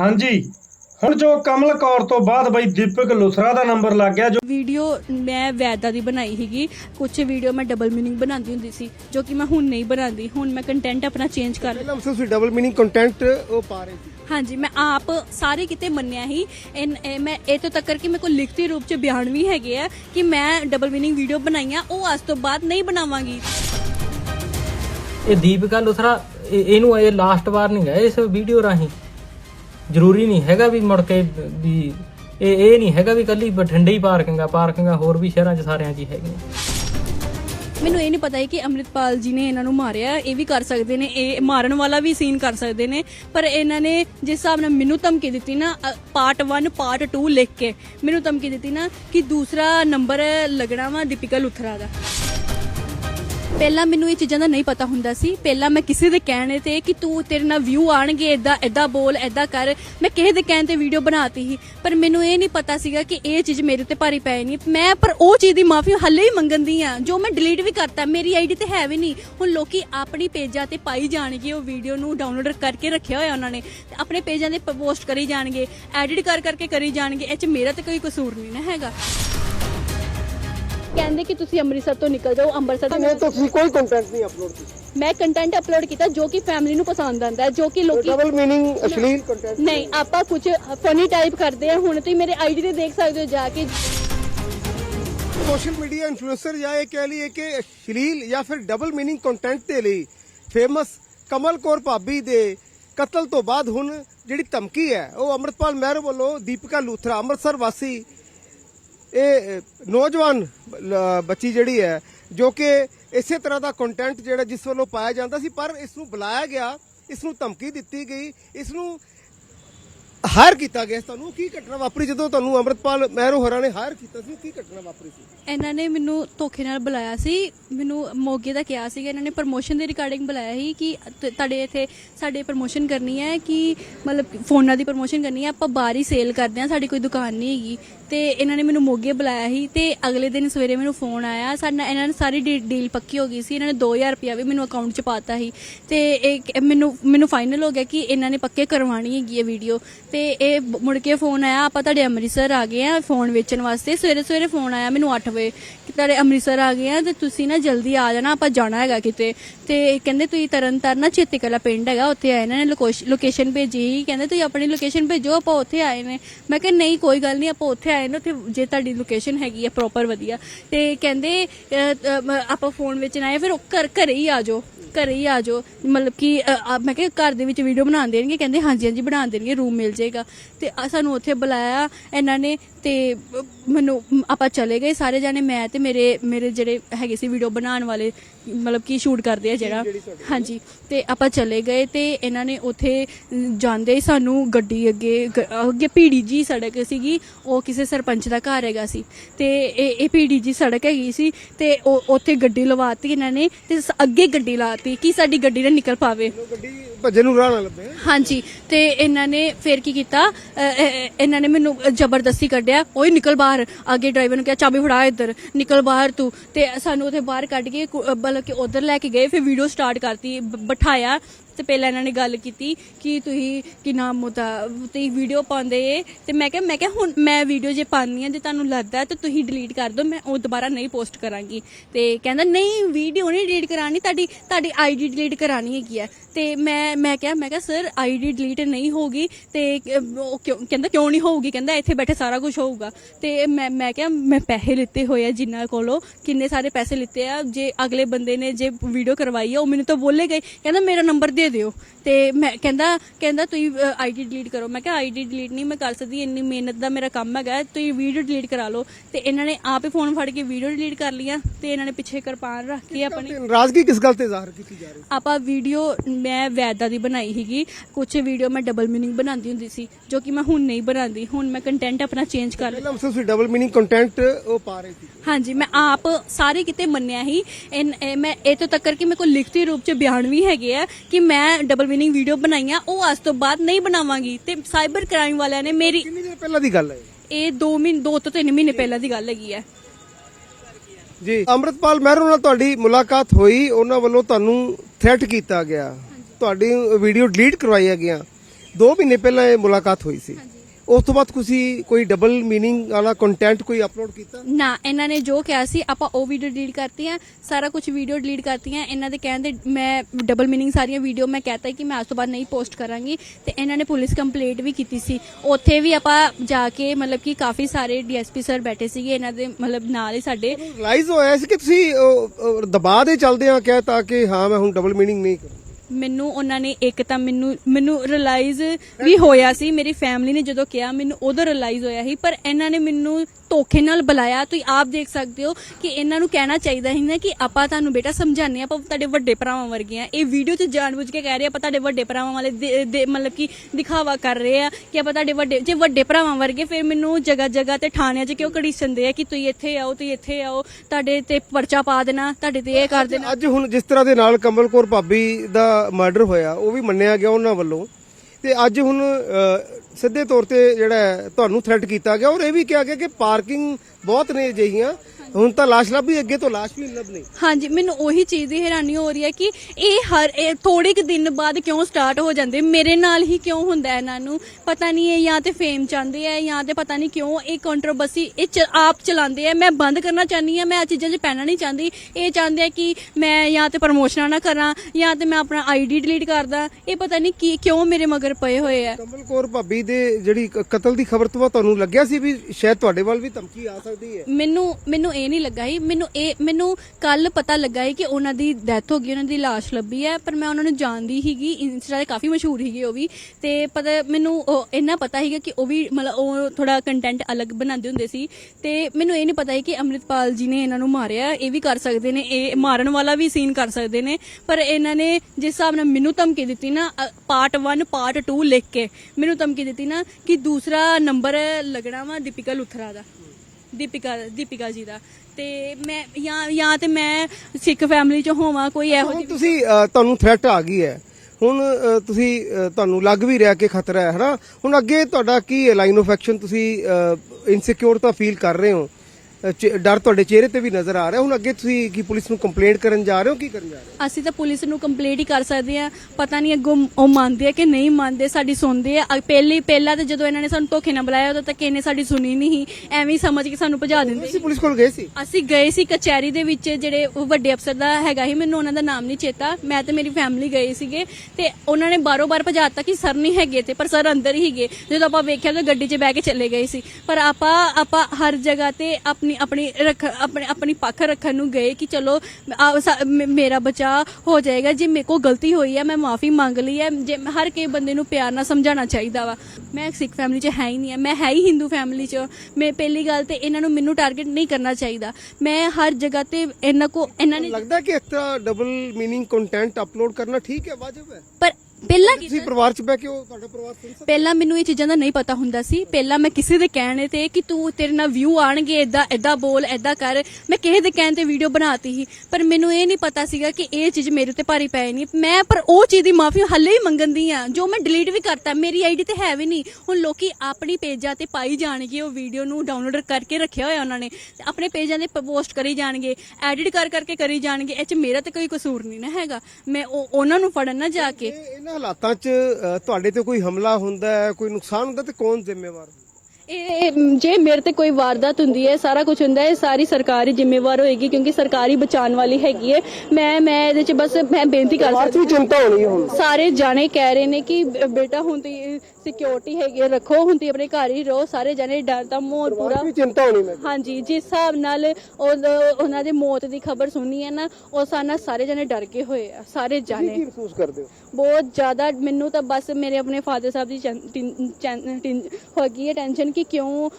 ਹਾਂਜੀ। ਹੁਣ ਜੋ ਕਮਲ ਕੌਰ ਤੋਂ ਬਾਅਦ ਬਈ ਦੀਪਕ ਲੁਥਰਾ ਦਾ ਨੰਬਰ ਲੱਗ ਗਿਆ ਜੋ ਵੀਡੀਓ ਮੈਂ ਵੈਦਾ ਦੀ ਬਣਾਈ ਸੀਗੀ। ਕੁਝ ਵੀਡੀਓ ਮੈਂ ਡਬਲ ਮੀਨਿੰਗ ਬਣਾਉਂਦੀ ਹੁੰਦੀ ਸੀ ਜੋ ਕਿ ਮੈਂ ਹੁਣ ਨਹੀਂ ਬਣਾਉਂਦੀ। ਹੁਣ ਮੈਂ ਕੰਟੈਂਟ ਆਪਣਾ ਚੇਂਜ ਕਰ ਪਹਿਲਾਂ ਤੁਸੀਂ ਡਬਲ ਮੀਨਿੰਗ ਕੰਟੈਂਟ ਉਹ ਪਾ ਰਹੇ ਸੀ। ਹਾਂਜੀ ਮੈਂ ਆਪ ਸਾਰੇ ਕਿਤੇ ਮੰਨਿਆ ਹੀ ਮੈਂ ਇਹ ਤੋਂ ਤੱਕ ਕਿ ਮੇਰੇ ਕੋਲ ਲਿਖਤੀ ਰੂਪ ਚ ਬਿਆਨ ਵੀ ਹੈਗੇ ਆ ਕਿ ਮੈਂ ਡਬਲ ਮੀਨਿੰਗ ਵੀਡੀਓ ਬਣਾਈਆਂ ਉਹ ਅੱਜ ਤੋਂ ਬਾਅਦ ਨਹੀਂ ਬਣਾਵਾਂਗੀ। ਇਹ ਦੀਪਿਕਾ ਲੁਥਰਾ ਇਹ- ਇਹਨੂੰ ਇਹ ਲਾਸਟ ਵਾਰਨਿੰਗ ਹੈ ਇਸ ਵੀਡੀਓ ਰਾਹੀਂ? ਜ਼ਰੂਰੀ ਨਹੀਂ ਹੈਗਾ ਵੀ ਮੁੜ ਕੇ ਵੀ ਇਹ ਇਹ ਨਹੀਂ ਹੈਗਾ ਵੀ ਕੱਲੀ ਬਠਿੰਡੇ ਹੀ ਪਾਰਕਿੰਗ ਆ ਪਾਰਕਿੰਗਾਂ ਹੋਰ ਵੀ ਸ਼ਹਿਰਾਂ 'ਚ ਸਾਰਿਆਂ 'ਚ ਹੀ ਹੈਗੀਆਂ। ਮੈਨੂੰ ਇਹ ਨਹੀਂ ਪਤਾ ਹੈ ਕਿ ਅੰਮ੍ਰਿਤਪਾਲ ਜੀ ਨੇ ਇਹਨਾਂ ਨੂੰ ਮਾਰਿਆ, ਇਹ ਵੀ ਕਰ ਸਕਦੇ ਨੇ, ਇਹ ਮਾਰਨ ਵਾਲਾ ਵੀ ਸੀਨ ਕਰ ਸਕਦੇ ਨੇ, ਪਰ ਇਹਨਾਂ ਨੇ ਜਿਸ ਹਿਸਾਬ ਨਾਲ ਮੈਨੂੰ ਧਮਕੀ ਦਿੱਤੀ ਨਾ ਪਾਰਟ 1 ਪਾਰਟ 2 ਲਿਖ ਕੇ ਮੈਨੂੰ ਧਮਕੀ ਦਿੱਤੀ ਨਾ ਕਿ ਦੂਸਰਾ ਨੰਬਰ ਲੱਗਣਾ ਵਾ ਦੀਪਿਕਾ ਲੁਥਰਾ ਦਾ। ਪਹਿਲਾਂ ਮੈਨੂੰ ਇਹ ਚੀਜ਼ਾਂ ਦਾ ਨਹੀਂ ਪਤਾ ਹੁੰਦਾ ਸੀ। ਪਹਿਲਾਂ ਮੈਂ ਕਿਸੇ ਦੇ ਕਹਿਣੇ ਤੇ ਕਿ ਤੂੰ ਤੇਰੇ ਨਾਲ ਵਿਊ ਆਣਗੇ ਇਦਾਂ ਇਦਾਂ ਬੋਲ ਇਦਾਂ ਕਰ। ਮੈਂ ਕਿਸੇ ਦੇ ਕਹਿਣ ਤੇ ਵੀਡੀਓ ਬਣਾਤੀ ਸੀ। ਪਰ ਮੈਨੂੰ ਇਹ ਨਹੀਂ ਪਤਾ ਸੀਗਾ ਕਿ ਇਹ ਚੀਜ਼ ਮੇਰੇ 'ਤੇ ਭਾਰੀ ਪੈ ਨਹੀਂ ਮੈਂ ਪਰ ਉਹ ਚੀਜ਼ ਦੀ ਮਾਫੀ ਹੱਲੇ ਹੀ ਮੰਗਣਦੀ ਆ ਜੋ ਮੈਂ ਡਿਲੀਟ ਵੀ ਕਰਤਾ। ਮੇਰੀ ਆਈਡੀ ਤੇ ਹੈ ਵੀ ਨਹੀਂ। ਹੁਣ ਲੋਕੀ ਆਪਣੀ ਪੇਜਾਂ ਤੇ ਪਾਈ ਜਾਣਗੇ, ਉਹ ਵੀਡੀਓ ਨੂੰ ਡਾਊਨਲੋਡ ਕਰਕੇ ਰੱਖਿਆ ਹੋਇਆ ਉਹਨਾਂ ਨੇ। ਤੇ ਆਪਣੇ ਪੇਜਾਂ ਤੇ ਪੋਸਟ ਕਰੀ ਜਾਣਗੇ ਐਡਿਟ ਕਰ ਕਰਕੇ ਕਰੀ ਜਾਣਗੇ। ਇਹ ਚ ਮੇਰਾ ਤੇ ਕੋਈ ਕਸੂਰ ਨਹੀਂ ਨਾ ਹੈਗਾ। ਕਹਿੰਦੇ ਕਿ ਤੁਸੀਂ ਅੰਮ੍ਰਿਤਸਰ ਤੋਂ ਨਿਕਲ ਜਾਓ ਅੰਮ੍ਰਿਤਸਰ ਨਹੀਂ ਤੋਂ ਤਾਂ ਤੁਸੀਂ ਕੋਈ ਕੰਟੈਂਟ ਨਹੀਂ ਅਪਲੋਡ ਕੀਤਾ। ਮੈਂ ਕੰਟੈਂਟ ਅਪਲੋਡ ਕੀਤਾ ਜੋ ਕਿ ਫੈਮਿਲੀ ਨੂੰ ਪਸੰਦ ਆਂਦਾ ਹੈ ਜੋ ਕਿ ਲੋਕੀ ਡਬਲ ਮੀਨਿੰਗ ਅਸ਼ਲੀਲ ਕੰਟੈਂਟ ਨਹੀਂ ਆਪਾਂ ਕੁਝ ਫਨੀ ਟਾਈਪ ਕਰਦੇ ਆ ਹੁਣ ਤੁਸੀਂ ਮੇਰੇ ਆਈਡੀ ਤੇ ਦੇਖ ਸਕਦੇ ਹੋ ਜਾ ਕੇ। ਸੋਸ਼ਲ ਮੀਡੀਆ ਇਨਫਲੂਐਂਸਰ ਜਾਂ ਇਹ ਕਹਿ ਲਈਏ ਕਿ ਅਸ਼ਲੀਲ ਜਾਂ ਫਿਰ ਡਬਲ ਮੀਨਿੰਗ ਕੰਟੈਂਟ ਦੇ ਲਈ ਫੇਮਸ ਕਮਲ ਕੌਰ ਭਾਬੀ ਦੇ ਕਤਲ ਤੋਂ ਬਾਅਦ ਹੁਣ ਜਿਹੜੀ ਧਮਕੀ ਹੈ ਉਹ ਅਮਰਪਾਲ ਮਹਿਰ ਵੱਲੋਂ ਦੀਪਿਕਾ ਲੂਥਰਾ ਅੰਮ੍ਰਿਤਸਰ ਵਾਸੀ ਇਹ ਨੌਜਵਾਨ ਬੱਚੀ ਜਿਹੜੀ ਹੈ, ਜੋ ਕਿ ਇਸੇ ਤਰ੍ਹਾਂ ਦਾ ਕੰਟੈਂਟ ਜਿਹੜਾ ਜਿਸ ਵੱਲੋਂ ਪਾਇਆ ਜਾਂਦਾ ਸੀ, ਪਰ ਇਸ ਨੂੰ ਬੁਲਾਇਆ ਗਿਆ, ਇਸ ਨੂੰ ਧਮਕੀ ਦਿੱਤੀ ਗਈ, ਇਸ ਨੂੰ ਹਾਇਰ ਕੀਤਾ ਗਿਆ ਤੁਹਾਨੂੰ ਕੀ ਘਟਨਾ ਵਾਪਰੀ? ਜਦੋਂ ਤੁਹਾਨੂੰ ਅਮਰਪਾਲ ਮਹਿਰੋ ਹਰਾਂ ਨੇ ਹਾਇਰ ਕੀਤਾ ਸੀ, ਕੀ ਘਟਨਾ ਵਾਪਰੀ ਸੀ? ਇਹਨਾਂ ਨੇ ਮੈਨੂੰ ਧੋਖੇ ਨਾਲ ਬੁਲਾਇਆ ਸੀ। ਮੈਨੂੰ ਮੋਗੇ ਦਾ ਕਿਹਾ ਸੀਗਾ, ਇਹਨਾਂ ਨੇ ਪ੍ਰਮੋਸ਼ਨ ਦੇ ਰਿਕਾਰਡਿੰਗ ਬੁਲਾਇਆ ਸੀ ਕਿ ਤੁਹਾਡੇ ਇੱਥੇ ਸਾਡੇ ਪ੍ਰਮੋਸ਼ਨ ਕਰਨੀ ਹੈ, ਕਿ ਮਤਲਬ ਫੋਨਾਂ ਦੀ ਪ੍ਰਮੋਸ਼ਨ ਕਰਨੀ ਹੈ, ਆਪਾਂ ਬਾਹਰ ਹੀ ਸੇਲ ਕਰਦੇ ਹਾਂ, ਸਾਡੀ ਕੋਈ ਦੁਕਾਨ ਨਹੀਂ ਹੈਗੀ। ਤੇ ਇਹਨਾਂ ਨੇ ਮੈਨੂੰ ਮੋਗੇ ਬੁਲਾਇਆ ਸੀ ਤੇ ਅਗਲੇ ਦਿਨ ਸਵੇਰੇ ਮੈਨੂੰ ਫੋਨ ਆਇਆ। ਸਾਡਾ ਇਹਨਾਂ ਨੇ ਸਾਰੀ ਡੀ- ਡੀਲ ਪੱਕੀ ਹੋ ਗਈ ਸੀ। ਇਹਨਾਂ ਨੇ 2000 ਰੁਪਇਆ ਵੀ ਮੈਨੂੰ ਅਕਾਊਂਟ 'ਚ ਪਾਤਾ ਸੀ। ਤੇ ਇਹ ਮੈਨੂੰ ਮੈਨੂੰ ਫਾਈਨਲ ਹੋ ਗਿਆ ਕਿ ਇਹਨਾਂ ਨੇ ਪੱਕੇ ਕਰਵਾਣੀ ਹੈਗੀ ਇਹ ਵੀਡੀਓ ਤੇ ਇਹ ਮੁੜ ਕੇ ਫੋਨ ਆਇਆ, ਆਪਾਂ ਤੁਹਾਡੇ ਅੰਮ੍ਰਿਤਸਰ ਆ ਗਏ ਆ ਫੋਨ ਵੇਚਣ ਵਾਸਤੇ। ਸਵੇਰੇ ਸਵੇਰੇ ਫੋਨ ਆਇਆ ਮੈਨੂੰ 8 ਵਜੇ ਕਿ ਤੁਹਾਡੇ ਅੰਮ੍ਰਿਤਸਰ ਆ ਗਏ ਆ ਤੇ ਤੁਸੀਂ ਨਾ ਜਲਦੀ ਆ ਜਾਣਾ, ਆਪਾਂ ਜਾਣਾ ਹੈਗਾ ਕਿਤੇ। ਤੇ ਕਹਿੰਦੇ, ਤੁਸੀਂ ਤਰਨ ਤਾਰਨ ਨਾ ਚੇਤੇ ਕਲਾ ਪਿੰਡ ਹੈਗਾ, ਉੱਥੇ ਆਏ ਇਹਨਾਂ ਨੇ ਲੋਕੇਸ਼ਨ ਭੇਜੀ ਸੀ। ਕਹਿੰਦੇ, ਤੁਸੀਂ ਆਪਣੀ ਲੋਕੇਸ਼ਨ ਭੇਜੋ, ਆਪਾਂ ਉੱਥੇ ਆਏ ਨੇ। ਮੈਂ ਕਿਹਾ, ਨਹੀਂ, ਕੋਈ ਗੱਲ ਨਹੀਂ, ਆਪਾਂ ਉੱਥੇ ਆਏ ਨੇ ਉੱਥੇ ਜੇ ਤੁਹਾਡੀ ਲੋਕੇਸ਼ਨ ਹੈਗੀ ਆ ਪ੍ਰੋਪਰ ਵਧੀਆ ਤੇ ਕਹਿੰਦੇ ਅ, ਅ, ਆਪਾਂ ਫੋਨ ਵੇਚਣ ਆਏ ਫਿਰ ਉਹ ਘਰ ਘਰੇ ਹੀ ਆ ਜਾਓ ਘਰੇ ਹੀ ਆ ਜਾਓ। ਮਤਲਬ ਕਿ ਅ, ਆ- ਮੈਂ ਕਿਹਾ ਘਰ ਦੇ ਵਿੱਚ ਵੀਡੀਓ ਬਣਾ ਦੇਣਗੇ ਕਹਿੰਦੇ ਹਾਂਜੀ ਹਾਂਜੀ ਬਣਾ ਦੇਣਗੇ ਰੂਮ ਮਿਲ ਜਾਏਗਾ। ਤੇ ਆ ਸਾਨੂੰ ਉੱਥੇ ਬੁਲਾਇਆ ਇਹਨਾਂ ਨੇ ਤੇ ਮੈਨੂੰ ਆਪਾਂ ਚਲੇ ਗਏ ਸਾਰੇ ਜਾਣੇ ਮੈਂ ਤੇ ਮੇਰੇ ਮੇਰੇ ਜਿਹੜੇ ਹੈਗੇ ਸੀ ਵੀਡੀਓ ਬਣਾਉਣ ਵਾਲੇ ਮਤਲਬ ਕਿ ਸ਼ੂਟ ਕਰਦੇ ਆ ਜਿਹੜਾ ਹਾਂਜੀ ਤੇ ਆਪਾਂ ਚਲੇ ਗਏ ਤੇ ਇਹਨਾਂ ਨੇ ਉੱਥੇ ਜਾਂਦੇ ਹੀ ਸਾਨੂੰ ਗੱਡੀ ਅੱਗੇ ਅੱਗੇ ਪੀੜੀ ਜੀ ਸੜਕ ਸੀਗੀ ਉਹ ਕਿਸੇ ਸਰਪੰਚ ਦਾ ਘਰ ਹੈਗਾ ਸੀ। ਤੇ ਇਹ ਇਹ ਪੀੜੀ ਜੀ ਸੜਕ ਹੈਗੀ ਸੀ ਤੇ ਉਹ ਉੱਥੇ ਗੱਡੀ ਲਵਾਤੀ ਇਹਨਾਂ ਨੇ ਤੇ ਅੱਗੇ ਗੱਡੀ ਲਾਤੀ ਕਿ ਸਾਡੀ ਗੱਡੀ ਨਾ ਨਿਕਲ ਪਾਵੇ। ਗੱਡੀ ਭੱਜੇ ਨੂੰ ਰਾਹ ਨਾ ਲੱਭੇ। ਹਾਂਜੀ ਤੇ ਇਹਨਾਂ ਨੇ ਫਿਰ ਕੀ ਕੀਤਾ ਇਹਨਾਂ ਨੇ ਮੈਨੂੰ ਜ਼ਬਰਦਸਤੀ ਕੱਢਿਆ ਓਏ ਨਿਕਲ ਬਾਹਰ। ਅੱਗੇ ਡਰਾਈਵਰ ਨੂੰ ਕਿਹਾ ਚਾਬੀ ਫੜਾ ਇੱਧਰ ਨਿਕਲ ਬਾਹਰ ਤੂੰ। ਤੇ ਸਾਨੂੰ ਉੱਥੇ ਬਾਹਰ ਕੱਢ ਕੇ ਕੁ- ਅ, ਮਤਲਬ ਕਿ ਉਧਰ ਲੈ ਕੇ ਗਏ ਫਿਰ ਵੀਡੀਓ ਸਟਾਰਟ ਕਰਤੀ ਬ- ਬਿਠਾਇਆ। ਤੇ ਪਹਿਲਾਂ ਇਹਨਾਂ ਨੇ ਗੱਲ ਕੀਤੀ ਕਿ ਤੁਸੀਂ ਕੀ ਨਾਮ ਉਹਦਾ ਤੁਸੀਂ ਵੀਡੀਓ ਪਾਉਂਦੇ ਏ ਤੇ ਮੈਂ ਕਿਹਾ ਮੈਂ ਕਿਹਾ, ਹੁਣ ਮੈਂ ਵੀਡੀਓ ਜੇ ਪਾਉਂਦੀ ਆ ਜੇ ਤੁਹਾਨੂੰ ਲੱਗਦਾ ਤਾਂ ਤੁਸੀਂ ਡਿਲੀਟ ਕਰ ਦਿਓ, ਮੈਂ ਉਹ ਦੁਬਾਰਾ ਨਹੀਂ ਪੋਸਟ ਕਰਾਂਗੀ। ਤੇ ਕਹਿੰਦਾ, ਨਹੀਂ ਵੀਡੀਓ ਨਹੀਂ ਡਿਲੀਟ ਕਰਾਣੀ, ਤੁਹਾਡੀ ਤੁਹਾਡੀ ਆਈਡੀ ਡਿਲੀਟ ਕਰਾਣੀ ਹੈਗੀ ਆ। ਤੇ ਮੈਂ ਮੈਂ ਕਿਹਾ ਮੈਂ ਕਿਹਾ ਸਰ ਆਈਡੀ ਡਿਲੀਟ ਨਹੀਂ ਹੋਊਗੀ। ਤੇ ਉਹ ਕਿਉਂ, ਕਹਿੰਦਾ, ਕਿਉਂ ਨਹੀਂ ਹੋਊਗੀ? ਕਹਿੰਦਾ, ਇੱਥੇ ਬੈਠੇ ਸਾਰਾ ਕੁਝ ਹੋਊਗਾ। ਤੇ ਮੈਂ ਮੈਂ ਕਿਹਾ, ਮੈਂ ਪੈਸੇ ਲਿੱਤੇ ਹੋਏ ਆ ਜਿੰਨਾ ਕੋਲੋਂ। ਕਿੰਨੇ ਸਾਰੇ ਪੈਸੇ ਲਿੱਤੇ ਆ? ਜੇ ਅਗਲੇ ਬੰਦੇ ਨੇ ਜੇ ਵੀਡੀਓ ਕਰਵਾਈ ਆ, ਉਹ ਮੈਨੂੰ ਤਾਂ ਬੋਲੇ ਗਏ। ਕਹਿੰਦਾ, ਮੇਰਾ ਨੰਬਰ ਦੇ ਦਿਓ। ਤੇ ਮੈਂ ਕਹਿੰਦਾ ਕਹਿੰਦਾ ਤੁਸੀਂ ਆਈਡੀ ਡਿਲੀਟ ਕਰੋ। ਮੈਂ ਕਿਹਾ ਆਈਡੀ ਡਿਲੀਟ ਨਹੀਂ ਮੈਂ ਕਰ ਸਕਦੀ ਇੰਨੀ ਮਿਹਨਤ ਦਾ ਮੇਰਾ ਕੰਮ ਹੈਗਾ ਤੁਸੀਂ ਵੀਡੀਓ ਡਿਲੀਟ ਕਰਾ ਲਓ। ਤੇ ਇਹਨਾਂ ਨੇ ਆਪ ਹੀ ਫੋਨ ਫੜ ਕੇ ਵੀਡੀਓ ਡਿਲੀਟ ਕਰ ਲਿਆ ਤੇ ਇਹਨਾਂ ਨੇ ਪਿੱਛੇ ਕਿਰਪਾਨ ਰੱਖ ਕੇ ਆਪਣੀ। ਨਾਰਾਜ਼ਗੀ ਕਿਸ ਗੱਲ ਤੇ ਜ਼ਾਹਰ ਕੀਤੀ ਜਾ ਰਹੀ? ਆਪਾਂ ਵੀਡੀਓ ਮੈਂ ਵੈਦਾ ਦੀ ਬਣਾਈ ਸੀਗੀ। ਕੁਝ ਵੀਡੀਓ ਮੈਂ ਡਬਲ ਮੀਨਿੰਗ ਬਣਾਉਂਦੀ ਹੁੰਦੀ ਸੀ ਜੋ ਕਿ ਮੈਂ ਹੁਣ ਨਹੀਂ ਬਣਾਉਂਦੀ। ਹੁਣ ਮੈਂ ਕੰਟੈਂਟ ਆਪਣਾ ਚੇਂਜ ਕਰ ਲਿਆ ਪਹਿਲਾਂ ਤੁਸੀਂ ਡਬਲ ਮੀਨਿੰਗ ਕੰਟੈਂਟ ਉਹ ਪਾ ਰਹੇ ਸੀ। ਹਾਂਜੀ ਮੈਂ ਆਪ ਸਾਰੇ ਕਿਤੇ ਮੰਨਿਆ ਹੀ ਮੈਂ ਇਹ ਤੋਂ ਤੱਕ ਕਿ ਮੇਰੇ ਕੋਲ ਲਿਖਤੀ ਰੂਪ ਚ ਬਿਆਨ ਵੀ ਹੈਗੇ ਆ ਕਿ ਮੈਂ ਡਬਲ ਮੀਨਿੰਗ ਵੀਡੀਓ ਬਣਾਈਆਂ ਉਹ ਅੱਜ ਤੋਂ ਬਾਅਦ ਨਹੀਂ ਬਣਾਵਾਂਗੀ ਤੇ ਸਾਈਬਰ ਕ੍ਰਾਈਮ ਵਾਲਿਆਂ ਨੇ ਮੇਰੀ ਕਿੰਨੀ ਦਿਨ ਪਹਿਲਾਂ ਦੀ ਗੱਲ ਹੈ? ਇਹ 2 ਮਹੀਨੇ 2 ਤੋਂ 3 ਮਹੀਨੇ ਪਹਿਲਾਂ ਦੀ ਗੱਲ ਹੈਗੀ ਹੈ। ਜੀ ਅੰਮ੍ਰਿਤਪਾਲ ਮਹਿਰੋ ਨਾਲ ਤੁਹਾਡੀ ਮੁਲਾਕਾਤ ਹੋਈ ਉਹਨਾਂ ਵੱਲੋਂ ਤੁਹਾਨੂੰ ਥ੍ਰੈਟ ਕੀਤਾ ਗਿਆ। ਤੁਹਾਡੀ ਵੀਡੀਓ ਡਿਲੀਟ ਕਰਵਾਈਆਂ ਗਿਆ 2 ਮਹੀਨੇ ਪਹਿਲਾਂ ਇਹ ਮੁਲਾਕਾਤ ਹੋਈ ਸੀ। ਉਸ ਤੋਂ ਬਾਅਦ ਤੁਸੀਂ ਕੋਈ ਡਬਲ ਮੀਨਿੰਗ ਵਾਲਾ ਕੰਟੈਂਟ ਕੋਈ ਅਪਲੋਡ ਕੀਤਾ? ਨਾ ਇਹਨਾਂ ਨੇ ਜੋ ਕਿਹਾ ਸੀ ਆਪਾਂ ਉਹ ਵੀਡੀਓ ਡਿਲੀਟ ਕਰਤੀਆਂ ਸਾਰਾ ਕੁਝ ਵੀਡੀਓ ਡਿਲੀਟ ਕਰਤੀਆਂ ਇਹਨਾਂ ਦੇ ਕਹਿਣ ਦੇ ਮੈਂ ਡਬਲ ਮੀਨਿੰਗ ਸਾਰੀਆਂ ਵੀਡੀਓ ਮੈਂ ਕਹਤਾ ਕਿ ਮੈਂ ਅੱਜ ਤੋਂ ਬਾਅਦ ਨਹੀਂ ਪੋਸਟ ਕਰਾਂਗੀ। ਤੇ ਇਹਨਾਂ ਨੇ ਪੁਲਿਸ ਕੰਪਲੇਂਟ ਵੀ ਕੀਤੀ ਸੀ। ਉੱਥੇ ਵੀ ਆਪਾਂ ਜਾ ਕੇ ਮਤਲਬ ਕਿ ਕਾਫੀ ਸਾਰੇ ਡੀਐਸਪੀ ਸਰ ਬੈਠੇ ਸੀਗੇ ਇਹਨਾਂ ਦੇ ਮਤਲਬ ਨਾਲ ਹੀ ਸਾਡੇ। ਰਿਲਾਈਜ਼ ਹੋਇਆ ਸੀ ਕਿ ਤੁਸੀਂ ਦਬਾਅ ਦੇ ਚੱਲਦੇ ਆ ਕਹਿਤਾ ਕਿ ਹਾਂ ਮੈਂ ਹੁਣ ਡਬਲ ਮੀਨਿੰਗ ਨਹੀਂ ਕਰੂੰ ਮੈਨੂੰ ਉਹਨਾਂ ਨੇ ਇੱਕ ਤਾਂ ਮੈਨੂੰ ਮੈਨੂੰ ਰਿਅਲਾਈਜ਼ ਵੀ ਹੋਇਆ ਸੀ ਮੇਰੀ ਫੈਮਿਲੀ ਨੇ ਜਦੋਂ ਕਿਹਾ ਮੈਨੂੰ ਉਦੋਂ ਰਿਅਲਾਈਜ਼ ਹੋਇਆ ਸੀ ਪਰ ਇਹਨਾਂ ਨੇ ਮੈਨੂੰ ਧੋਖੇ ਨਾਲ ਬੁਲਾਇਆ। ਤੁਸੀਂ ਆਪ ਦੇਖ ਸਕਦੇ ਹੋ ਕਿ ਇਹਨਾਂ ਨੂੰ ਕਹਿਣਾ ਚਾਹੀਦਾ ਸੀ ਨਾ ਕਿ ਆਪਾਂ ਤੁਹਾਨੂੰ ਬੇਟਾ ਸਮਝਾਉਂਦੇ ਆਪਾਂ ਤੁਹਾਡੇ ਵੱਡੇ ਭਰਾਵਾਂ ਵਰਗੇ ਆ ਇਹ ਵੀਡੀਓ 'ਚ ਜਾਣਬੁੱਝ ਕੇ ਕਹਿ ਰਹੇ ਆਪਾਂ ਤੁਹਾਡੇ ਵੱਡੇ ਭਰਾਵਾਂ ਵਾਲੇ ਦੇ- ਦੇ- ਮਤਲਬ ਕਿ ਦਿਖਾਵਾ ਕਰ ਰਹੇ ਆ ਕਿ ਆਪਾਂ ਤੁਹਾਡੇ ਵੱਡੇ ਜੇ ਵੱਡੇ ਭਰਾਵਾਂ ਵਰਗੇ ਫਿਰ ਮੈਨੂੰ ਜਗ੍ਹਾ ਜਗ੍ਹਾ ਤੇ ਥਾਣਿਆਂ 'ਚ ਕਿਉਂ ਘੜੀਸੰਦੇ ਆ ਕਿ ਤੁਸੀਂ ਇੱਥੇ ਆਓ ਤੁਸੀਂ ਇੱਥੇ ਆਓ ਤੁਹਾਡੇ ਤੇ ਪਰਚਾ ਪਾ ਦੇਣਾ ਤੁਹਾਡੇ ਤੇ ਇਹ ਕਰ ਦੇਣਾ। ਅੱਜ ਹੁਣ ਜਿਸ ਤਰ੍ਹਾਂ ਦੇ ਨਾਲ ਕਮਲ ਕੌਰ ਭਾਬੀ ਦਾ ਮਰਡਰ ਹੋਇਆ, ਉਹ ਵੀ ਮੰਨਿਆ ਗਿਆ ਉਹਨਾਂ ਵੱਲੋਂ। ਤੇ ਅੱਜ ਹੁਣ ਸਿੱਧੇ ਤੌਰ ਤੇ ਜਿਹੜਾ ਤੁਹਾਨੂੰ ਥ੍ਰੈਟ ਕੀਤਾ ਗਿਆ। ਔਰ ਇਹ ਵੀ ਕਿਹਾ ਗਿਆ ਕਿ ਪਾਰਕਿੰਗ ਬਹੁਤ ਨੇ ਅਜਿਹੀਆਂ ਹੁਣ ਤਾਂ ਲਾਸ਼ ਲੱਭੀ ਅੱਗੇ ਤੋਂ ਲਾਸ਼ ਵੀ ਨਹੀਂ ਲੱਭਣੀ। ਹਾਂਜੀ ਮੈਨੂੰ ਉਹੀ ਚੀਜ਼ ਦੀ ਹੈਰਾਨੀ ਹੋ ਰਹੀ ਹੈ ਕਿ ਇਹ ਹਰ ਇਹ ਥੋੜੇ ਕੁ ਦਿਨ ਬਾਅਦ ਕਿਉਂ ਸਟਾਰਟ ਹੋ ਜਾਂਦੇ? ਮੇਰੇ ਨਾਲ ਹੀ ਕਿਉਂ ਹੁੰਦਾ ਇਹਨਾਂ ਨੂੰ? ਪਤਾ ਨਹੀਂ ਹੈ ਜਾਂ ਤੇ ਫੇਮ ਚਾਹੁੰਦੇ ਆ ਜਾਂ ਤੇ ਪਤਾ ਨਹੀਂ ਕਿਉਂ ਇਹ ਕੰਟਰੋਵਰਸੀ ਇਹ ਆਪ ਚਲਾਉਂਦੇ ਆ। ਮੈਂ ਬੰਦ ਕਰਨਾ ਚਾਹੁੰਦੀ ਆ ਮੈਂ ਆ ਚੀਜ਼ਾਂ 'ਚ ਪੈਣਾ ਨਹੀਂ ਚਾਹੁੰਦੀ। ਇਹ ਚਾਹੁੰਦੇ ਆ ਕਿ ਮੈਂ ਜਾਂ ਤੇ ਪ੍ਰਮੋਸ਼ਨਾਂ ਨਾ ਕਰਾਂ ਜਾਂ ਤੇ ਮੈਂ ਆਪਣਾ ਆਈਡੀ ਡਿਲੀਟ ਕਰਦਾ ਇਹ ਪਤਾ ਨਹੀਂ ਕੀ ਕਿਉਂ ਮੇਰੇ ਮਗਰ ਪਏ ਹੋਏ ਆ। ਕਮਲ ਕੌਰ ਭਾਬੀ ਦੇ ਜਿਹੜੀ ਕਤਲ ਦੀ ਖਬਰ ਤੋਂ ਤੁਹਾਨੂੰ ਲੱਗਿਆ ਸੀ ਵੀ ਸ਼ਾਇਦ ਤੁਹਾਡੇ ਵੱਲ ਵੀ ਧਮਕੀ ਆ ਸਕਦੀ ਹੈ? ਮੈਨੂੰ ਮੈਨੂੰ ਇਹ ਨਹੀਂ ਲੱਗਾ ਸੀ। ਮੈਨੂੰ ਇਹ ਮੈਨੂੰ ਕੱਲ ਪਤਾ ਲੱਗਾ ਸੀ ਕਿ ਉਹਨਾਂ ਦੀ ਡੈਥ ਹੋ ਗਈ, ਉਹਨਾਂ ਦੀ ਲਾਸ਼ ਲੱਭੀ ਹੈ, ਪਰ ਮੈਂ ਉਹਨਾਂ ਨੂੰ ਜਾਣਦੀ ਹੀਗੀ ਇੰਸਟਾ ਤੇ ਕਾਫੀ ਮਸ਼ਹੂਰ ਹੀਗੇ ਉਹ ਵੀ। ਤੇ ਪਤਾ ਮੈਨੂੰ ਉਹ ਇੰਨਾ ਪਤਾ ਸੀਗਾ ਕਿ ਉਹ ਵੀ ਮਤਲਬ ਉਹ ਥੋੜਾ ਕੰਟੈਂਟ ਅਲੱਗ ਬਣਾਉਂਦੇ ਹੁੰਦੇ ਸੀ। ਤੇ ਮੈਨੂੰ ਇਹ ਨਹੀਂ ਪਤਾ ਸੀ ਕਿ ਅੰਮ੍ਰਿਤਪਾਲ ਜੀ ਨੇ ਇਹਨਾਂ ਨੂੰ ਮਾਰਿਆ। ਇਹ ਵੀ ਕਰ ਸਕਦੇ ਨੇ। ਇਹ ਮਾਰਨ ਵਾਲਾ ਵੀ ਸੀਨ ਕਰ ਸਕਦੇ ਨੇ। ਪਰ ਇਹਨਾਂ ਨੇ ਜਿਸ ਹਿਸਾਬ ਨਾਲ ਮੈਨੂੰ ਧਮਕੀ ਦਿੱਤੀ ਨਾ ਪਾਰਟ 1 ਪਾਰਟ 2 ਲਿਖ ਕੇ ਮੈਨੂੰ ਧਮਕੀ ਦਿੱਤੀ ਨਾ ਕਿ ਦੂਸਰਾ ਨੰਬਰ ਲੱਗਣਾ ਵਾ ਦੀਪਿਕਾ ਲੁਥਰਾ ਦਾ। ਦੀਪਿਕਾ ਦੀਪਿਕਾ ਜੀ ਦਾ। ਤੇ ਮੈਂ ਜਾਂ ਜਾਂ ਤੇ ਮੈਂ ਸਿੱਖ ਫੈਮਿਲੀ ਚ ਹੋਵਾਂ ਕੋਈ ਇਹੋ ਹੁਣ ਜਿਹੀ ਤੁਸੀਂ ਅ, ਤੁਹਾਨੂੰ ਥ੍ਰੈਟ ਆ ਗਈ ਹੈ। ਹੁਣ ਅ, ਤੁਸੀਂ ਅ, ਤੁਹਾਨੂੰ ਲੱਗ ਵੀ ਰਿਹਾ ਕਿ ਖਤਰਾ ਹੈ ਹਨਾ? ਹੁਣ ਅੱਗੇ ਤੁਹਾਡਾ ਕੀ ਹੈ? ਲਾਈਨ ਆਫ ਐਕਸ਼ਨ ਤੁਸੀਂ ਇਨਸਿਕਿਉਰ ਤਾਂ ਫੀਲ ਕਰ ਰਹੇ ਹੋ। ਡਰ ਤੁਹਾਡੇ ਚਿਹਰੇ ਤੇ ਵੀ ਨਜ਼ਰ ਆ ਰਿਹਾ। ਹੁਣ ਅੱਗੇ ਤੁਸੀਂ ਕੀ ਪੁਲਿਸ ਨੂੰ ਕੰਪਲੇਂਟ ਕਰਨ ਜਾ ਰਹੇ ਹੋ ਕੀ ਕਰਨ ਜਾ ਰਹੇ ਹੋ? ਅਸੀਂ ਤਾਂ ਪੁਲਿਸ ਨੂੰ ਕੰਪਲੇਂਟ ਹੀ ਕਰ ਸਕਦੇ ਆ ਪਤਾ ਨਹੀਂ ਅੱਗੋਂ ਉਹ ਮੰਨਦੇ ਆ ਕਿ ਨਹੀਂ ਮੰਨਦੇ ਸਾਡੀ ਸੁਣਦੇ ਆ। ਅ- ਪਹਿਲੀ ਪਹਿਲਾਂ ਤੇ ਜਦੋਂ ਇਹਨਾਂ ਨੇ ਸਾਨੂੰ ਧੋਖੇ ਨਾਲ ਬੁਲਾਇਆ ਉਦੋਂ ਤੱਕ ਇਹਨੇ ਸਾਡੀ ਸੁਣੀ ਨਹੀਂ ਸੀ। ਐਵੇਂ ਹੀ ਸਮਝ ਕੇ ਸਾਨੂੰ ਭਜਾ ਦਿੰਦੇ ਤੁਸੀਂ ਪੁਲਿਸ ਕੋਲ ਗਏ ਸੀ? ਅਸੀਂ ਗਏ ਸੀ ਕਚਹਿਰੀ ਦੇ ਵਿੱਚ ਜਿਹੜੇ ਉਹ ਵੱਡੇ ਅਫਸਰ ਦਾ ਹੈਗਾ ਸੀ ਮੈਨੂੰ ਉਹਨਾਂ ਦਾ ਨਾਮ ਨਹੀਂ ਚੇਤਾ। ਮੈਂ ਤੇ ਮੇਰੀ ਫੈਮਿਲੀ ਗਏ ਸੀਗੇ ਤੇ ਉਹਨਾਂ ਨੇ ਬਾਰੋ ਬਾਰ ਭਜਾਤਾ ਕਿ ਸਰ ਨਹੀਂ ਹੈਗੇ ਤੇ ਪਰ ਸਰ ਅੰਦਰ ਹੀ ਹੈਗੇ ਜਦੋਂ ਆਪਾਂ ਵੇਖਿਆ ਤਾਂ ਗੱਡੀ 'ਚ ਬਹਿ ਕੇ ਚੱਲੇ ਗਏ ਸੀ। ਪਰ ਆਪਾਂ ਆਪਾਂ ਹਰ ਜਗ੍ਹਾ ਤੇ ਆਪਣੀ ਆਪਣੀ ਰੱਖ ਆਪਣੇ ਆਪਣੀ ਪੱਖ ਰੱਖਣ ਨੂੰ ਗਏ ਕਿ ਚਲੋ ਆ- ਸਾ- ਮ- ਮੇਰਾ ਬਚਾ ਹੋ ਜਾਏਗਾ ਜੇ ਮੇਰੇ ਕੋਲ ਗਲਤੀ ਹੋਈ ਹੈ ਮੈਂ ਮਾਫੀ ਮੰਗ ਲਈ ਹੈ ਜੇ ਹਰ ਕਿਸੇ ਬੰਦੇ ਨੂੰ ਪਿਆਰ ਨਾਲ ਸਮਝਾਉਣਾ ਚਾਹੀਦਾ ਵਾ। ਮੈਂ ਸਿੱਖ ਫੈਮਿਲੀ 'ਚ ਹੈ ਹੀ ਨਹੀਂ ਹੈ ਮੈਂ ਹੈ ਹੀ ਹਿੰਦੂ ਫੈਮਿਲੀ 'ਚ। ਮੈਂ ਪਹਿਲੀ ਗੱਲ ਤੇ ਇਹਨਾਂ ਨੂੰ ਮੈਨੂੰ ਟਾਰਗੇਟ ਨਹੀਂ ਕਰਨਾ ਚਾਹੀਦਾ। ਮੈਂ ਹਰ ਜਗ੍ਹਾ ਤੇ ਇਹਨਾਂ ਕੋ ਇਹਨਾਂ ਨੇ ਲੱਗਦਾ ਕਿ ਇਸ ਤਰ੍ਹਾਂ ਡਬਲ ਮੀਨਿੰਗ ਕੰਟੈਂਟ ਅਪਲੋਡ ਕਰਨਾ ਠੀਕ ਹੈ ਵਾਜਬ ਹੈ? ਪਰ ਪਹਿਲਾਂ ਤੁਸੀਂ ਪਰਿਵਾਰ 'ਚ ਬਹਿ ਕੇ ਉਹ ਤੁਹਾਡਾ ਪਰਿਵਾਰ ਸੁਣ ਸਕਦਾ? ਪਹਿਲਾਂ ਮੈਨੂੰ ਇਹ ਚੀਜ਼ਾਂ ਦਾ ਨਹੀਂ ਪਤਾ ਹੁੰਦਾ ਸੀ। ਪਹਿਲਾਂ ਮੈਂ ਕਿਸੇ ਦੇ ਕਹਿਣੇ ਤੇ ਕਿ ਤੂੰ ਤੇਰੇ ਨਾਲ ਵਿਊ ਆਣਗੇ ਏਦਾਂ ਏਦਾਂ ਬੋਲ ਏਦਾਂ ਕਰ। ਮੈਂ ਕਿਸੇ ਦੇ ਕਹਿਣ ਤੇ ਵੀਡੀਓ ਬਣਾਤੀ ਸੀ। ਪਰ ਮੈਨੂੰ ਇਹ ਨਹੀਂ ਪਤਾ ਸੀਗਾ ਕਿ ਇਹ ਚੀਜ਼ ਮੇਰੇ ਤੇ ਭਾਰੀ ਪੈ ਨਹੀਂ ਮੈਂ ਪਰ ਉਹ ਚੀਜ਼ ਦੀ ਮਾਫੀ ਹੱਲੇ ਵੀ ਮੰਗਣ ਦੀ ਆ ਜੋ ਮੈਂ ਡਿਲੀਟ ਵੀ ਕਰਤਾ ਮੇਰੀ ਆਈਡੀ ਤੇ ਹੈ ਵੀ ਨਹੀਂ। ਹੁਣ ਲੋਕੀ ਆਪਣੀ ਪੇਜਾਂ ਤੇ ਪਾਈ ਜਾਣਗੇ ਉਹ ਵੀਡੀਓ ਨੂੰ ਡਾਊਨਲੋਡ ਕਰਕੇ ਰੱਖਿਆ ਹੋਇਆ ਉਹਨਾਂ ਨੇ। ਤੇ ਆਪਣੇ ਪੇਜਾਂ ਤੇ ਪੋਸਟ ਕਰੀ ਜਾਣਗੇ ਐਡਿਟ ਕਰ ਕਰਕੇ ਕਰੀ ਜਾਣਗੇ। ਇਹ ਚ ਮੇਰਾ ਤੇ ਕੋਈ ਕਸੂਰ ਨਹੀਂ ਨਾ ਹੈਗਾ। ਮੈਂ ਉਹ ਉਹਨਾਂ ਨੂੰ ਫੜਨ ਨਾ ਜਾ ਕੇ। ਇਹਨਾਂ ਹਾਲਾਤਾਂ 'ਚ ਅ, ਤੁਹਾਡੇ ਤੇ ਕੋਈ ਹਮਲਾ ਹੁੰਦਾ ਹੈ ਕੋਈ ਨੁਕਸਾਨ ਹੁੰਦਾ ਤੇ ਕੌਣ ਜ਼ਿੰਮੇਵਾਰ ਇਹ ਜੇ ਮੇਰੇ ਤੇ ਕੋਈ ਵਾਰਦਾਤ ਹੁੰਦੀ ਹੈ ਸਾਰਾ ਕੁਝ ਹੁੰਦਾ ਹੈ ਸਾਰੀ ਸਰਕਾਰ ਹੀ ਜ਼ਿੰਮੇਵਾਰ ਹੋਏਗੀ ਕਿਉਂਕਿ ਸਰਕਾਰ ਬਚਾਉਣ ਵਾਲੀ ਹੈਗੀ ਹੈ। ਮੈਂ ਮੈਂ ਇਹਦੇ ਚ ਬਸ ਮੈਂ ਬੇਨਤੀ ਕਰ ਪਰਿਵਾਰ 'ਚ ਵੀ ਚਿੰਤਾ ਹੋਣੀ ਹੈ ਹੁਣ। ਸਾਰੇ ਜਾਣੇ ਕਹਿ ਰਹੇ ਨੇ ਕਿ ਬੇਟਾ ਹੁਣ ਤੁਸੀਂ ਸਿਕਿਉਰਿਟੀ ਹੈਗੀ ਹੈ, ਰੱਖੋ ਹੁਣ ਤੁਸੀਂ ਆਪਣੇ ਘਰ ਹੀ ਰਹੋ ਸਾਰੇ ਜਾਣੇ ਡਰ ਦਾ ਮਾਹੌਲ ਪੂਰਾ 'ਚ ਵੀ ਚਿੰਤਾ ਹੋਣੀ ਮੈਂ। ਹਾਂਜੀ ਜਿਸ ਹਿਸਾਬ ਨਾਲ ਉਹ ਉਹਨਾਂ ਦੇ ਮੌਤ ਦੀ ਖਬਰ ਸੁਣੀ ਹੈ ਨਾ ਉਸ ਹਿਸਾਬ ਨਾਲ ਸਾਰੇ ਜਾਣੇ ਡਰ ਗਏ ਹੋਏ ਆ ਸਾਰੇ ਤੁਸੀਂ ਜਾਣੇ। ਕੀ ਮਹਿਸੂਸ ਕਰਦੇ ਹੋ? ਬਹੁਤ ਜ਼ਿਆਦਾ ਮੈਨੂੰ ਤਾਂ ਬਸ ਮੇਰੇ ਆਪਣੇ ਫਾਦਰ ਸਾਹਿਬ ਦੀ ਚੰ- ਟਿੰ- ਚੰ- ਟਿੰ- ਹੋ ਗਈ ਹੈ ਟੈਨਸ਼ਨ ਕਿ ਕਿਉਂ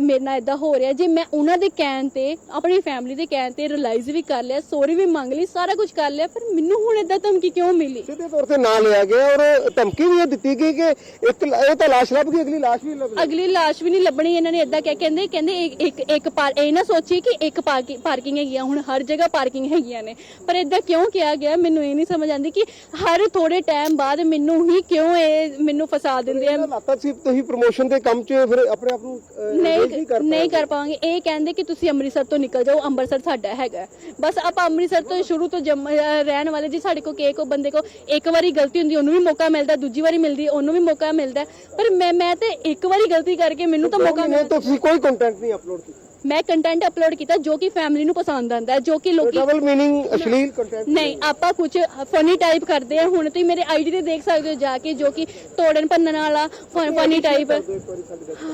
ਮੇਰੇ ਨਾਲ ਇਦਾਂ ਹੋ ਰਿਹਾ ਜੇ ਮੈਂ ਉਹਨਾਂ ਦੇ ਕਹਿਣ ਤੇ ਆਪਣੀ ਫੈਮਿਲੀ ਦੇ ਕਹਿਣ ਤੇ ਰਿਅਲਾਈਜ਼ ਵੀ ਕਰ ਲਿਆ ਸੌਰੀ ਵੀ ਮੰਗ ਲਈ ਸਾਰਾ ਕੁਝ ਕਰ ਲਿਆ ਪਰ ਮੈਨੂੰ ਹੁਣ ਇਦਾਂ ਧਮਕੀ ਕਿਉਂ ਮਿਲੀ? ਸਿੱਧੇ ਤੌਰ ਤੇ ਨਾਂ ਲਿਆ ਗਿਆ ਔਰ ਧਮਕੀ ਵੀ ਇਹ ਦਿੱਤੀ ਗਈ ਕਿ ਇੱਕ ਇਹ ਤਾਂ ਲਾਸ਼ ਲੱਭ ਗਈ ਅਗਲੀ ਲਾਸ਼ ਵੀ ਲੱਭ ਅਗਲੀ ਲਾਸ਼ ਵੀ ਨਹੀਂ ਲੱਭਣੀ ਇਹਨਾਂ ਨੇ ਇਦਾਂ ਕਿਹਾ। ਕਹਿੰਦੇ ਕਹਿੰਦੇ ਇੱਕ ਇੱਕ ਪਾਰ ਇਹ ਨਾ ਸੋਚੀ ਕਿ ਇੱਕ ਪਾਰਕਿੰਗ ਹੈਗੀ ਆ ਹੁਣ ਹਰ ਜਗ੍ਹਾ ਪਾਰਕਿੰਗ ਹੈਗੀਆਂ ਨੇ। ਪਰ ਇਦਾਂ ਕਿਉਂ ਕਿਹਾ ਗਿਆ ਮੈਨੂੰ ਇਹ ਨਹੀਂ ਸਮਝ ਆਉਂਦੀ ਕਿ ਹਰ ਥੋੜੇ ਟਾਈਮ ਬਾਅਦ ਮੈਨੂੰ ਹੀ ਕਿਉਂ ਇਹ ਮੈਨੂੰ ਫਸਾ ਦਿੰਦੇ ਆ। ਹਾਲਾਤਾਂ 'ਚ ਤੁਸੀਂ ਪ੍ਰੋਮੋਸ਼ਨ ਦੇ ਕੰਮ ਟਾਈਮ 'ਚ ਫਿਰ ਆਪਣੇ ਆਪ ਨੂੰ ਅਹ, engage ਨਹੀਂ ਕਰ ਨਹੀਂ ਪਾਓਗੇ। ਕਰ ਪਾਵਾਂਗੇ। ਇਹ ਕਹਿੰਦੇ ਕਿ ਤੁਸੀਂ ਅੰਮ੍ਰਿਤਸਰ ਤੋਂ ਨਿਕਲ ਜਾਓ ਅੰਮ੍ਰਿਤਸਰ ਸਾਡਾ ਹੈਗਾ ਬਸ ਆਪਾਂ ਅੰਮ੍ਰਿਤਸਰ ਤੋਂ ਸ਼ੁਰੂ ਤੋਂ ਜੰਮ ਅਹ ਰਹਿਣ ਵਾਲੇ ਜੀ ਸਾਡੇ ਕੋ ਕੇ ਕੋ ਬੰਦੇ ਕੋ ਇੱਕ ਵਾਰੀ ਗਲਤੀ ਹੁੰਦੀ ਉਹਨੂੰ ਵੀ ਮੌਕਾ ਮਿਲਦਾ ਦੂਜੀ ਵਾਰੀ ਮਿਲਦੀ ਉਹਨੂੰ ਵੀ ਮੌਕਾ ਮਿਲਦਾ ਪਰ ਮੈਂ ਮੈਂ ਤੇ ਇੱਕ ਵਾਰੀ ਗਲਤੀ ਕਰਕੇ ਮੈਨੂੰ ਤਾਂ ਮੌਕਾ ਮਿਲਦਾ ਤੋਂ ਤੁਸੀਂ ਕੋਈ ਕੰਟੈਂਟ ਨਹੀਂ ਅਪਲੋਡ ਕੀਤਾ। ਮੈਂ ਕੰਟੈਂਟ ਅਪਲੋਡ ਕੀਤਾ ਜੋ ਕਿ ਫੈਮਿਲੀ ਨੂੰ ਪਸੰਦ ਆਂਦਾ ਹੈ ਜੋ ਕਿ ਲੋਕੀ ਡਬਲ ਮੀਨਿੰਗ ਅਸ਼ਲੀਲ ਕੰਟੈਂਟ ਨਹੀਂ ਆਪਾਂ ਕੁਝ ਫਨੀ ਟਾਈਪ ਕਰਦੇ ਆ ਹੁਣ ਤੁਸੀਂ ਮੇਰੇ ਆਈਡੀ ਤੇ ਦੇਖ ਸਕਦੇ ਹੋ ਜਾ ਕੇ ਜੋ ਕਿ ਤੋੜਨ ਭੰਨਣ ਵਾਲਾ ਫਨੀ ਟਾਈਪ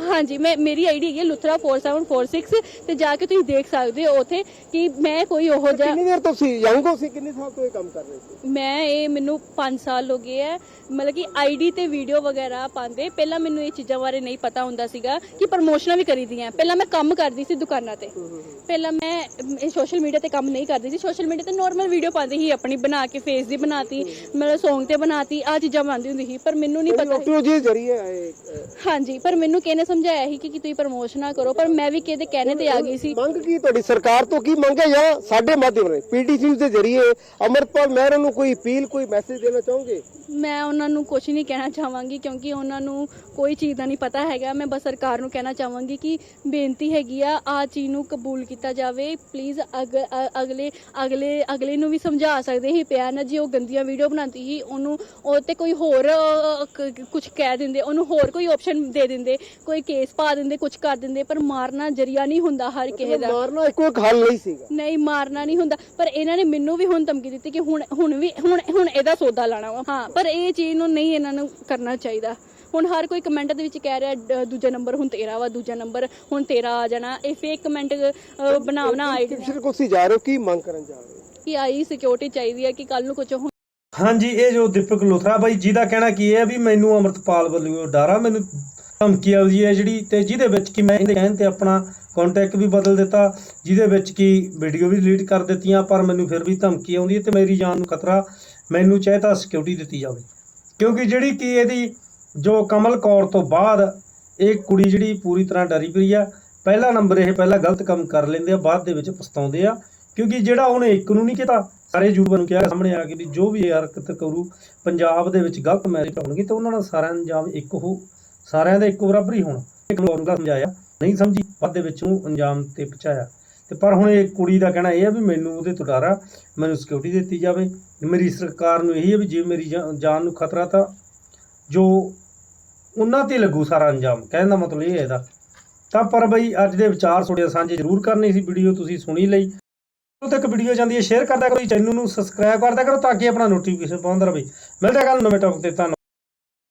ਹਾਂਜੀ ਮੈਂ ਮੇਰੀ ਆਈਡੀ ਹੈਗੀ ਹੈ ਲੁਥਰਾ 4746 ਤੇ ਜਾ ਕੇ ਤੁਸੀਂ ਦੇਖ ਸਕਦੇ ਹੋ ਉਥੇ ਕਿ ਮੈਂ ਕੋਈ ਉਹੋ ਜਿਹਾ ਕਿੰਨੀ ਦੇਰ ਤੋਂ ਤੁਸੀਂ ਯੰਗ ਹੋ ਸੀ? ਕਿੰਨੇ ਸਾਲ ਤੋਂ ਇਹ ਕੰਮ ਕਰ ਰਹੇ ਸੀ? ਮੈਂ ਇਹ ਮੈਨੂੰ 5 ਸਾਲ ਹੋ ਗਏ ਹੈ। ਮਤਲਬ ਕਿ ਆਈਡੀ ਤੇ ਵੀਡੀਓ ਵਗੈਰਾ ਪਾਉਂਦੇ। ਪਹਿਲਾਂ ਮੈਨੂੰ ਇਹ ਚੀਜ਼ਾਂ ਬਾਰੇ ਨਹੀਂ ਪਤਾ ਹੁੰਦਾ ਸੀਗਾ ਕਿ ਪ੍ਰਮੋਸ਼ਨਾਂ ਵੀ ਕਰੀਦੀਆਂ। ਪਹਿਲਾਂ ਮੈਂ ਕੰਮ ਕਰਦੀ ਸੀ ਦੁਕਾਨਾਂ ਤੇ। ਪਹਿਲਾਂ ਮੈਂ ਇਹ ਸੋਸ਼ਲ ਮੀਡੀਆ ਤੇ ਕੰਮ ਨਹੀਂ ਕਰਦੀ ਸੀ। ਸੋਸ਼ਲ ਮੀਡੀਆ ਤੇ ਨਾਰਮਲ ਵੀਡੀਓ ਪਾਉਂਦੀ ਸੀ ਆਪਣੀ ਬਣਾ ਕੇ ਫੇਸ ਦੀ ਬਣਾਤੀ ਮਤਲਬ Song ਤੇ ਬਣਾਤੀ ਆ ਚੀਜ਼ਾਂ ਬਣਦੀ ਹੁੰਦੀ ਸੀ। ਪਰ ਮੈਨੂੰ ਨਹੀਂ ਪਤਾ ਜਰੀਏ ਹਾਂਜੀ ਪਰ ਮੈਨੂੰ ਕਿਹਨੇ ਸਮਝਾਇਆ ਸੀ ਕਿ ਤੁਸੀਂ ਪ੍ਰਮੋਸ਼ਨ ਨਾ ਕਰੋ। ਪਰ ਮੈਂ ਵੀ ਕਿਹਦੇ ਕਹਿਣੇ ਤੇ ਆ ਗਈ ਸੀ। ਮੰਗ ਕੀ ਤੁਹਾਡੀ? ਸਰਕਾਰ ਤੋਂ ਕੀ ਮੰਗ ਹੈ ਜਾਂ ਸਾਡੇ ਮਾਧਿਅਮ ਰਾਹੀਂ ਪੀਟੀਸੀ ਦੇ ਜਰੀਏ ਅਮਰਪਾਲ ਮਹਿਰਾ ਨੂੰ ਕੋਈ ਅਪੀਲ ਕੋਈ ਮੈਸੇਜ ਦੇਣਾ ਚਾਹੋਗੇ? ਮੈਂ ਉਹਨਾਂ ਨੂੰ ਕੁਝ ਨਹੀਂ ਕਹਿਣਾ ਚਾਹਾਂਗੀ ਕਿਉਂਕਿ ਉਹਨਾਂ ਨੂੰ ਕੋਈ ਚੀਜ਼ ਦਾ ਨਹੀਂ ਪਤਾ ਹੈਗਾ। ਮੈਂ ਬਸ ਸਰਕਾਰ ਨੂੰ ਕਹਿਣਾ ਚਾਹਾਂਗੀ ਕਿ ਬੇਨਤੀ ਹੈਗੀ ਆ ਆ ਚੀਜ਼ ਨੂੰ ਕਬੂਲ ਕੀਤਾ ਜਾਵੇ ਪਲੀਜ਼ ਅਗਲੇ ਅਗਲੇ ਅਗਲੇ ਨੂੰ ਵੀ ਸਮਝਾ ਸਕਦੇ ਸੀ ਪਿਆਰ ਨਾਲ ਜੀ ਉਹ ਗੰਦੀਆਂ ਵੀਡੀਓ ਬਣਾਉਂਦੀ ਸੀ ਉਹਨੂੰ ਉਹ ਤੇ ਕੋਈ ਹੋਰ ਕੁਝ ਕਹਿ ਦਿੰਦੇ ਉਹਨੂੰ ਹੋਰ ਕੋਈ ਆਪਸ਼ਨ ਦੇ ਦਿੰਦੇ ਕੋਈ ਕੇਸ ਪਾ ਦਿੰਦੇ ਕੁਝ ਕਰ ਦਿੰਦੇ ਪਰ ਮਾਰਨਾ ਜਰੀਆ ਨਹੀਂ ਹੁੰਦਾ ਹਰ ਕਿਸੇ ਦਾ। ਮਾਰਨਾ ਇੱਕੋ ਇੱਕ ਹੱਲ ਨਹੀਂ ਸੀਗਾ। ਨਹੀਂ ਮਾਰਨਾ ਨਹੀਂ ਹੁੰਦਾ ਪਰ ਇਹਨਾਂ ਨੇ ਮੈਨੂੰ ਵੀ ਹੁਣ ਧਮਕੀ ਦਿੱਤੀ ਕਿ ਹੁਣ ਹੁਣ ਵੀ ਹੁਣ ਹੁਣ ਇਹਦਾ ਸੌਦਾ ਲਾਣਾ ਵਾ। ਹਾਂ ਪਰ ਇਹ ਚੀਜ਼ ਨੂੰ ਨਹੀਂ ਇਹਨਾਂ ਨੂੰ ਕਰਨਾ ਚਾਹੀਦਾ। ਹੁਣ ਹਰ ਕੋਈ ਕਮੈਂਟ ਦੇ ਵਿੱਚ ਕਹਿ ਰਿਹਾ ਡ- ਦੂਜਾ ਨੰਬਰ ਹੁਣ ਤੇਰਾ ਵਾ ਦੂਜਾ ਨੰਬਰ ਹੁਣ ਤੇਰਾ ਆ ਜਾਣਾ। ਇਹ ਫੇਕ ਕਮੈਂਟ ਬਣਾਉਣਾ ਆਈਡੀ ਕਮਿਸ਼ਨ ਕੋਲ ਤੁਸੀਂ ਜਾ ਰਹੇ ਹੋ ਕੀ ਮੰਗ ਕਰਨ ਜਾ ਰਹੇ ਹੋ? ਕਿ ਆਈ ਸਿਕਿਉਰਿਟੀ ਚਾਹੀਦੀ ਹੈ ਕਿ ਕੱਲ ਨੂੰ ਕੁਝ ਹੋ ਹਾਂਜੀ ਇਹ ਜੋ ਦੀਪਕ ਲੋਥਰਾ ਬਾਈ ਜਿਹਦਾ ਕਹਿਣਾ ਕੀ ਹੈ ਵੀ ਮੈਨੂੰ ਅਮਰਤਪਾਲ ਵੱਲੋਂ ਡਰ ਮੈਨੂੰ ਧਮਕੀ ਆਉਂਦੀ ਹੈ ਜਿਹੜੀ ਤੇ ਜਿਹਦੇ ਵਿੱਚ ਕਿ ਮੈਂ ਇਹਦੇ ਕਹਿਣ ਤੇ ਆਪਣਾ ਕੰਟੈਕਟ ਵੀ ਬਦਲ ਦਿੱਤਾ ਜਿਹਦੇ ਵਿੱਚ ਕਿ ਵੀਡੀਓ ਵੀ ਡਿਲੀਟ ਕਰ ਦਿੱਤੀਆਂ ਪਰ ਮੈਨੂੰ ਫਿਰ ਵੀ ਧਮਕੀ ਆਉਂਦੀ ਹੈ ਤੇ ਮੇਰੀ ਜਾਨ ਨੂੰ ਖਤਰਾ ਮੈਨੂੰ ਚਾਹੇ ਤਾਂ ਸਿਕਿਉਰਿਟੀ ਦਿੱਤੀ ਜਾਵੇ। ਕਿਉਂਕਿ ਜਿਹੜੀ ਕਿ ਇਹਦੀ ਜੋ ਕਮਲ ਕੌਰ ਤੋਂ ਬਾਅਦ ਇਹ ਕੁੜੀ ਜਿਹੜੀ ਪੂਰੀ ਤਰ੍ਹਾਂ ਡਰੀ ਪਈ ਆ, ਪਹਿਲਾ ਨੰਬਰ ਇਹ ਪਹਿਲਾਂ ਗਲਤ ਕੰਮ ਕਰ ਲੈਂਦੇ ਆ, ਬਾਅਦ ਦੇ ਵਿੱਚ ਪਛਤਾਉਂਦੇ ਆ, ਕਿਉਂਕਿ ਜਿਹੜਾ ਉਹਨੇ ਇੱਕ ਨੂੰ ਨਹੀਂ ਕੀਤਾ, ਸਾਰੇ ਯੂਟਿਊਬਰ ਨੂੰ ਕਿਹਾ ਸਾਹਮਣੇ ਆ ਕੇ ਵੀ ਜੋ ਵੀ ਇਹ ਹਰਕਤ ਕਰੂ, ਪੰਜਾਬ ਦੇ ਵਿੱਚ ਗਲਤ ਮੈਰਿਜ ਹੋਣਗੇ ਤੇ ਉਹਨਾਂ ਦਾ ਸਾਰਿਆਂ ਦਾ ਅੰਜਾਮ ਇੱਕ ਹੋ, ਸਾਰਿਆਂ ਦਾ ਇੱਕੋ ਬਰਾਬਰ ਹੀ ਹੋਣਾ। ਇੱਕ ਨੂੰ ਉਹਨੂੰ ਸਮਝਾਇਆ, ਨਹੀਂ ਸਮਝੀ, ਬਾਅਦ ਦੇ ਵਿੱਚ ਉਹ ਅੰਜਾਮ ਤੇ ਪਹੁੰਚਾਇਆ। ਤੇ ਪਰ ਹੁਣ ਇਹ ਕੁੜੀ ਦਾ ਕਹਿਣਾ ਇਹ ਹੈ ਵੀ ਮੈਨੂੰ ਉਹਦੇ ਤੋਂ ਡਰ ਆ, ਮੈਨੂੰ ਸਿਕਿਉਰਿਟੀ ਦਿੱਤੀ ਜਾਵੇ, ਮੇਰੀ ਸਰਕਾਰ ਨੂੰ ਇਹੀ ਹੈ ਵੀ ਜੇ ਮੇਰੀ ਜਾ- ਜਾਨ ਨੂੰ ਖਤਰਾ ਤਾਂ ਜੋ ਉਹਨਾਂ ਤੇ ਲੱਗੂ ਸਾਰਾ ਅੰਜਾਮ, ਕਹਿਣ ਦਾ ਮਤਲਬ ਇਹ ਹੈ ਇਹਦਾ। ਤਾਂ ਪਰ ਬਈ ਅੱਜ ਦੇ ਵਿਚਾਰ ਤੁਹਾਡੇ ਸਾਂਝੇ ਜ਼ਰੂਰ ਕਰਨੇ ਸੀ, ਵੀਡੀਓ ਤੁਸੀਂ ਸੁਣੀ ਲਈ। ਜਦੋਂ ਤੱਕ ਵੀਡੀਓ ਜਾਂਦੀ ਹੈ ਸ਼ੇਅਰ ਕਰਦਾ ਕਰੋ ਚੈਨਲ ਨੂੰ ਸਬਸਕ੍ਰਾਈਬ ਕਰਦਾ ਕਰੋ ਤਾਂ ਕਿ ਆਪਣਾ ਨੋਟੀਫਿਕੇਸ਼ਨ ਪਹੁੰਚਦਾ ਰਹੇ। ਮਿਲਦਾ ਹਾਂ ਕੱਲ ਨਵੇਂ ਟੌਪਿਕ ਤੇ ਤੁਹਾਨੂੰ